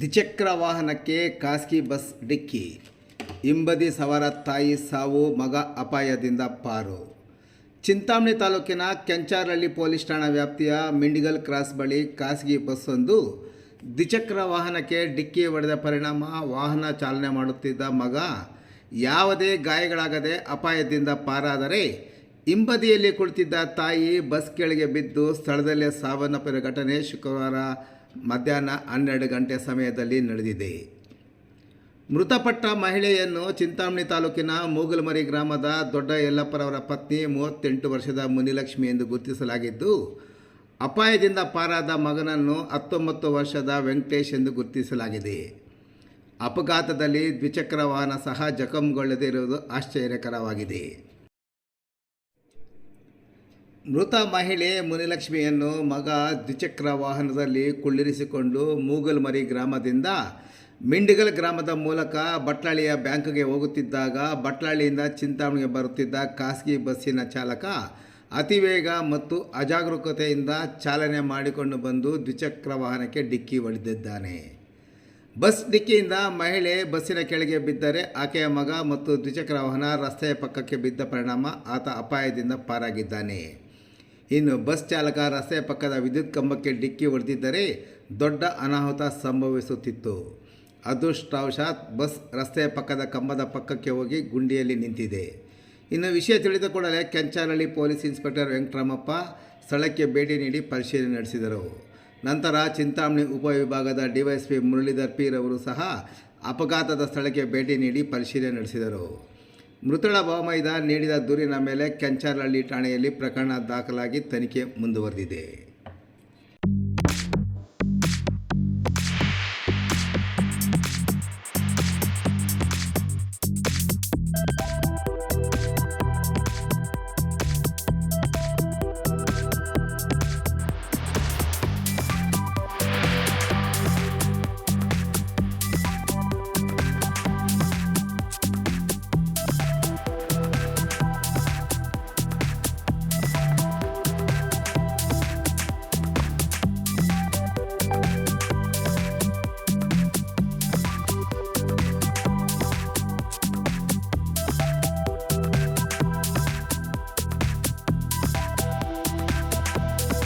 ದ್ವಿಚಕ್ರ ವಾಹನಕ್ಕೆ ಖಾಸಗಿ ಬಸ್ ಡಿಕ್ಕಿ. ಹಿಂಬದಿ ಸವಾರ ತಾಯಿ ಸಾವು, ಮಗ ಅಪಾಯದಿಂದ ಪಾರು. ಚಿಂತಾಮಣಿ ತಾಲೂಕಿನ ಕೆಂಚಾರಹಳ್ಳಿ ಪೊಲೀಸ್ ಠಾಣಾ ವ್ಯಾಪ್ತಿಯ ಮಿಂಡಿಗಲ್ ಕ್ರಾಸ್ ಬಳಿ ಖಾಸಗಿ ಬಸ್ಸೊಂದು ದ್ವಿಚಕ್ರ ವಾಹನಕ್ಕೆ ಡಿಕ್ಕಿ ಹೊಡೆದ ಪರಿಣಾಮ ವಾಹನ ಚಾಲನೆ ಮಾಡುತ್ತಿದ್ದ ಮಗ ಯಾವುದೇ ಗಾಯಗಳಾಗದೆ ಅಪಾಯದಿಂದ ಪಾರಾದರೆ ಹಿಂಬದಿಯಲ್ಲಿ ಕುಳಿತಿದ್ದ ತಾಯಿ ಬಸ್ ಕೆಳಗೆ ಬಿದ್ದು ಸ್ಥಳದಲ್ಲೇ ಸಾವನ್ನಪ್ಪಿದ ಘಟನೆ ಶುಕ್ರವಾರ ಮಧ್ಯಾಹ್ನ ಹನ್ನೆರಡು ಗಂಟೆ ಸಮಯದಲ್ಲಿ ನಡೆದಿದೆ. ಮೃತಪಟ್ಟ ಮಹಿಳೆಯನ್ನು ಚಿಂತಾಮಣಿ ತಾಲೂಕಿನ ಮೂಗಲ್ಮರಿ ಗ್ರಾಮದ ದೊಡ್ಡ ಯಲ್ಲಪ್ಪರವರ ಪತ್ನಿ ಮೂವತ್ತೆಂಟು ವರ್ಷದ ಮುನಿಲಕ್ಷ್ಮಿ ಎಂದು ಗುರುತಿಸಲಾಗಿದ್ದು, ಅಪಾಯದಿಂದ ಪಾರಾದ ಮಗನನ್ನು ಹತ್ತೊಂಬತ್ತು ವರ್ಷದ ವೆಂಕಟೇಶ್ ಎಂದು ಗುರುತಿಸಲಾಗಿದೆ. ಅಪಘಾತದಲ್ಲಿ ದ್ವಿಚಕ್ರ ವಾಹನ ಸಹ ಜಖಂಗೊಳ್ಳದೇ ಇರುವುದು ಆಶ್ಚರ್ಯಕರವಾಗಿದೆ. ಮೃತ ಮಹಿಳೆ ಮುನಿಲಕ್ಷ್ಮಿಯನ್ನು ಮಗ ದ್ವಿಚಕ್ರ ವಾಹನದಲ್ಲಿ ಕುಳ್ಳಿರಿಸಿಕೊಂಡು ಮೂಗಲ್ಮರಿ ಗ್ರಾಮದಿಂದ ಮಿಂಡಿಗಲ್ ಗ್ರಾಮದ ಮೂಲಕ ಬಟ್ಲಾಳಿಯ ಬ್ಯಾಂಕ್ಗೆ ಹೋಗುತ್ತಿದ್ದಾಗ ಬಟ್ಲಾಳಿಯಿಂದ ಚಿಂತಾಮಣಿಗೆ ಬರುತ್ತಿದ್ದ ಖಾಸಗಿ ಬಸ್ಸಿನ ಚಾಲಕ ಅತಿವೇಗ ಮತ್ತು ಅಜಾಗರೂಕತೆಯಿಂದ ಚಾಲನೆ ಮಾಡಿಕೊಂಡು ಬಂದು ದ್ವಿಚಕ್ರ ವಾಹನಕ್ಕೆ ಡಿಕ್ಕಿ ಹೊಡೆದಿದ್ದಾನೆ. ಬಸ್ ಡಿಕ್ಕಿಯಿಂದ ಮಹಿಳೆ ಬಸ್ಸಿನ ಕೆಳಗೆ ಬಿದ್ದರೆ ಆಕೆಯ ಮಗ ಮತ್ತು ದ್ವಿಚಕ್ರ ವಾಹನ ರಸ್ತೆಯ ಪಕ್ಕಕ್ಕೆ ಬಿದ್ದ ಪರಿಣಾಮ ಆತ ಅಪಾಯದಿಂದ ಪಾರಾಗಿದ್ದಾನೆ. ಇನ್ನು ಬಸ್ ಚಾಲಕ ರಸ್ತೆ ಪಕ್ಕದ ವಿದ್ಯುತ್ ಕಂಬಕ್ಕೆ ಡಿಕ್ಕಿ ಹೊಡೆದಿದ್ದರೆ ದೊಡ್ಡ ಅನಾಹುತ ಸಂಭವಿಸುತ್ತಿತ್ತು. ಅದೃಷ್ಟವಶಾತ್ ಬಸ್ ರಸ್ತೆಯ ಪಕ್ಕದ ಕಂಬದ ಪಕ್ಕಕ್ಕೆ ಹೋಗಿ ಗುಂಡಿಯಲ್ಲಿ ನಿಂತಿದೆ. ಇನ್ನು ವಿಷಯ ತಿಳಿದ ಕೂಡಲೇ ಕೆಂಚಾರಳ್ಳಿ ಪೊಲೀಸ್ ಇನ್ಸ್ಪೆಕ್ಟರ್ ವೆಂಕಟರಾಮಪ್ಪ ಸ್ಥಳಕ್ಕೆ ಭೇಟಿ ನೀಡಿ ಪರಿಶೀಲನೆ ನಡೆಸಿದರು. ನಂತರ ಚಿಂತಾಮಣಿ ಉಪವಿಭಾಗದ ಡಿವೈಎಸ್ಪಿ ಮುರಳೀಧರ್ ಪೀರ್ ಅವರು ಸಹ ಅಪಘಾತದ ಸ್ಥಳಕ್ಕೆ ಭೇಟಿ ನೀಡಿ ಪರಿಶೀಲನೆ ನಡೆಸಿದರು. ಮೃತಳ ಭಾವಮೈದ ನೀಡಿದ ದೂರಿನ ಮೇಲೆ ಕೆಂಚಾರಹಳ್ಳಿ ಠಾಣೆಯಲ್ಲಿ ಪ್ರಕರಣ ದಾಖಲಾಗಿ ತನಿಖೆ ಮುಂದುವರೆದಿದೆ.